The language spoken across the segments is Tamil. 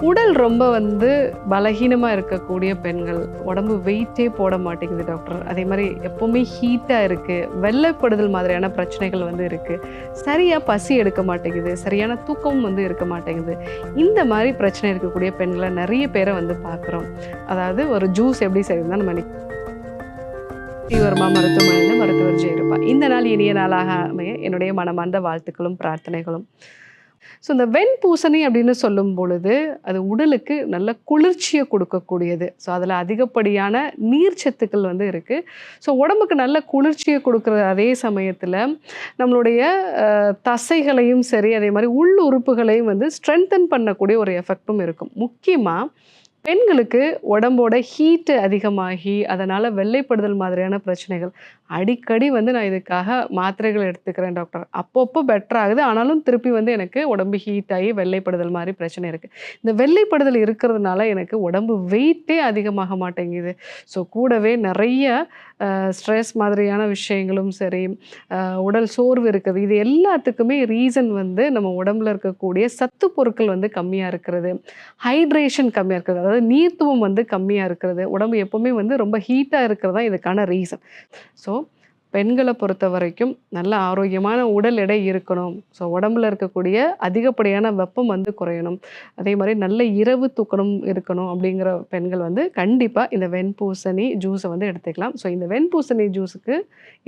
உடல் ரொம்ப வந்து பலகீனமா இருக்கக்கூடிய பெண்கள் உடம்பு வெயிட்டே போட மாட்டேங்குது டாக்டர் அதே மாதிரி எப்பவுமே ஹீட்டா இருக்கு வெள்ளைப்படுதல் மாதிரியான பிரச்சனைகள் வந்து இருக்கு. சரியா பசி எடுக்க மாட்டேங்குது சரியான தூக்கம் வந்து இருக்க மாட்டேங்குது. இந்த மாதிரி பிரச்சனை இருக்கக்கூடிய பெண்களை நிறைய பேரை வந்து பார்க்குறோம். அதாவது ஒரு ஜூஸ் எப்படி செய்யறதுதான் நம்ம இன்னைக்கு மருத்துவமனையில் மருத்துவர் ஜெயிருப்பா இந்த நாள் இனிய நாளாக அமைய என்னுடைய மனமார்ந்த வாழ்த்துக்களும் பிரார்த்தனைகளும். ஸோ இந்த வெண்பூசணி அப்படின்னு சொல்லும் பொழுது அது உடலுக்கு நல்ல குளிர்ச்சியை கொடுக்கக்கூடியது. ஸோ அதில் அதிகப்படியான நீர்ச்சத்துக்கள் வந்து இருக்குது ஸோ உடம்புக்கு நல்ல குளிர்ச்சியை கொடுக்குற அதே சமயத்தில் நம்மளுடைய தசைகளையும் சரி அதே மாதிரி உள் உறுப்புகளையும் வந்து ஸ்ட்ரென்தன் பண்ணக்கூடிய ஒரு எஃபெக்டும் இருக்கும். முக்கியமாக பெண்களுக்கு உடம்போட ஹீட்டு அதிகமாகி அதனால் வெள்ளைப்படுதல் மாதிரியான பிரச்சனைகள் அடிக்கடி வந்து நான் இதுக்காக மாத்திரைகள் எடுத்துக்கிறேன் டாக்டர் அப்பப்போ பெட்டர் ஆகுது. ஆனாலும் திருப்பி வந்து எனக்கு உடம்பு ஹீட் ஆகி வெள்ளைப்படுதல் மாதிரி பிரச்சனை இருக்குது இந்த வெள்ளைப்படுதல் இருக்கிறதுனால எனக்கு உடம்பு வெயிட்டே அதிகமாக மாட்டேங்குது. ஸோ கூடவே நிறைய ஸ்ட்ரெஸ் மாதிரியான விஷயங்களும் சரி உடல் சோர்வு இருக்குது. இது எல்லாத்துக்குமே ரீசன் வந்து நம்ம உடம்புல இருக்கக்கூடிய சத்து பொருட்கள் வந்து கம்மியாக இருக்கிறது. ஹைட்ரேஷன் கம்மியாக இருக்கிறது. அதாவது நீர்த்துவம் வந்து கம்மியாக இருக்கிறது. உடம்பு எப்போவுமே வந்து ரொம்ப ஹீட்டாக இருக்கிறது தான் இதுக்கான ரீசன் ஸோ பெண்களை பொறுத்த வரைக்கும் நல்ல ஆரோக்கியமான உடல் எடை இருக்கணும். ஸோ உடம்புல இருக்கக்கூடிய அதிகப்படியான வெப்பம் வந்து குறையணும். அதே மாதிரி நல்ல இரவு தூக்கணும் இருக்கணும் அப்படிங்கிற பெண்கள் வந்து கண்டிப்பாக இந்த வெண்பூசணி ஜூஸை வந்து எடுத்துக்கலாம். ஸோ இந்த வெண்பூசணி ஜூஸுக்கு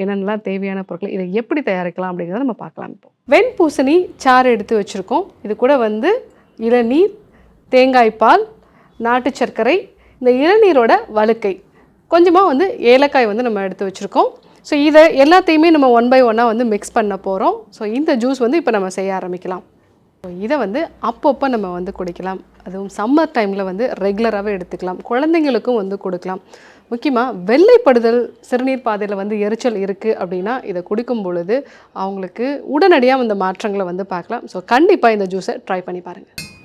என்னென்னலாம் தேவையான பொருட்கள் இதை எப்படி தயாரிக்கலாம் அப்படிங்கிறத நம்ம பார்க்கலாம் இப்போ. வெண்பூசணி சாறு எடுத்து வச்சுருக்கோம். இது கூட வந்து இளநீர் தேங்காய்பால் நாட்டு சர்க்கரை இந்த இளநீரோட வழுக்கை. கொஞ்சமாக வந்து ஏலக்காய் வந்து நம்ம எடுத்து வச்சுருக்கோம். ஸோ இதை எல்லாத்தையுமே நம்ம ஒன் பை ஒன்னாக வந்து மிக்ஸ் பண்ண போகிறோம் ஸோ இந்த ஜூஸ் வந்து இப்போ நம்ம செய்ய ஆரம்பிக்கலாம். ஸோ இதை வந்து அப்பப்போ நம்ம வந்து குடிக்கலாம். அதுவும் சம்மர் டைமில் வந்து ரெகுலராகவே எடுத்துக்கலாம். குழந்தைங்களுக்கும் வந்து கொடுக்கலாம். முக்கியமாக வெள்ளைப்படுதல் சிறுநீர் பாதையில் வந்து எரிச்சல் இருக்குது அப்படின்னா இதை குடிக்கும் பொழுது அவங்களுக்கு உடனடியாக இந்த மாற்றங்களை வந்து பார்க்கலாம். ஸோ கண்டிப்பாக இந்த ஜூஸை ட்ரை பண்ணி பாருங்கள்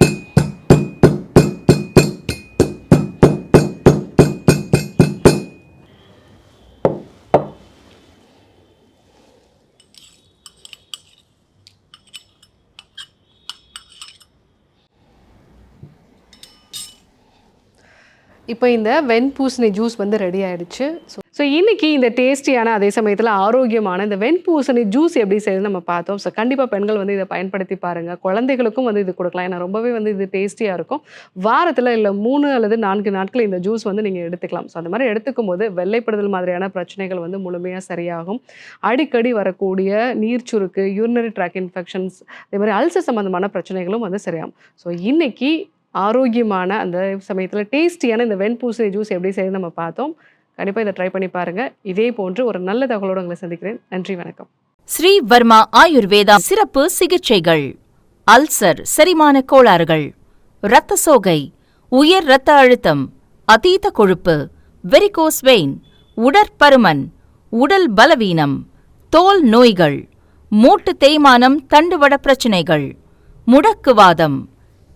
இப்போ இந்த வெண்பூசணி ஜூஸ் வந்து ரெடி ஆயிடுச்சு. ஸோ ஸோ இன்னைக்கு இந்த டேஸ்டியான அதே சமயத்தில் ஆரோக்கியமான இந்த வெண்பூசணி ஜூஸ் எப்படி செய்யுது நம்ம பார்த்தோம். ஸோ கண்டிப்பாக பெண்கள் வந்து இதை பயன்படுத்தி பாருங்கள் குழந்தைகளுக்கும் வந்து இது கொடுக்கலாம். ஏன்னா ரொம்பவே வந்து இது டேஸ்டியாக இருக்கும். வாரத்தில் இல்லை மூணு அல்லது நான்கு நாட்கள் இந்த ஜூஸ் வந்து நீங்கள் எடுத்துக்கலாம். ஸோ அந்த மாதிரி எடுத்துக்கும் போது வெள்ளைப்படுதல் மாதிரியான பிரச்சனைகள் வந்து முழுமையாக சரியாகும். அடிக்கடி வரக்கூடிய நீர்ச்சுருக்கு யூரினரி ட்ராக் இன்ஃபெக்ஷன்ஸ் அதே மாதிரி அல்சர் சம்மந்தமான பிரச்சனைகளும் வந்து சரியாகும். ஸோ இன்னைக்கு ஆரோக்கியமான அந்த சமயத்தில் டேஸ்டியான இந்த வெண்பூசணி ஜூஸ் எப்படி செய்யுது நம்ம பார்த்தோம். கண்டிப்பாக இதை ட்ரை பண்ணி பாருங்கள் இதே போன்று ஒரு நல்ல தகவலோடு உங்களை சந்திக்கிறேன். நன்றி வணக்கம். ஸ்ரீ வர்மா ஆயுர்வேதா சிறப்பு சிகிச்சைகள். அல்சர் செரிமான கோளாறுகள். இரத்த சோகை உயர் இரத்த அழுத்தம் அதீத கொழுப்பு வெரிகோஸ் வெயின் உடற்பருமன் உடல் பலவீனம் தோல் நோய்கள் மூட்டு தேய்மானம் தண்டுவட பிரச்சினைகள் முடக்குவாதம்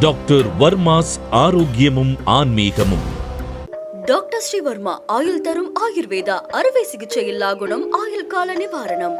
டாக்டர் வர்மாஸ் ஆரோக்கியமும் ஆன்மீகமும். டாக்டர் ஸ்ரீவர்மா ஆயுள் தரும் ஆயுர்வேதா அறுவை சிகிச்சை இல்லா குணம் ஆயுள் கால நிவாரணம்.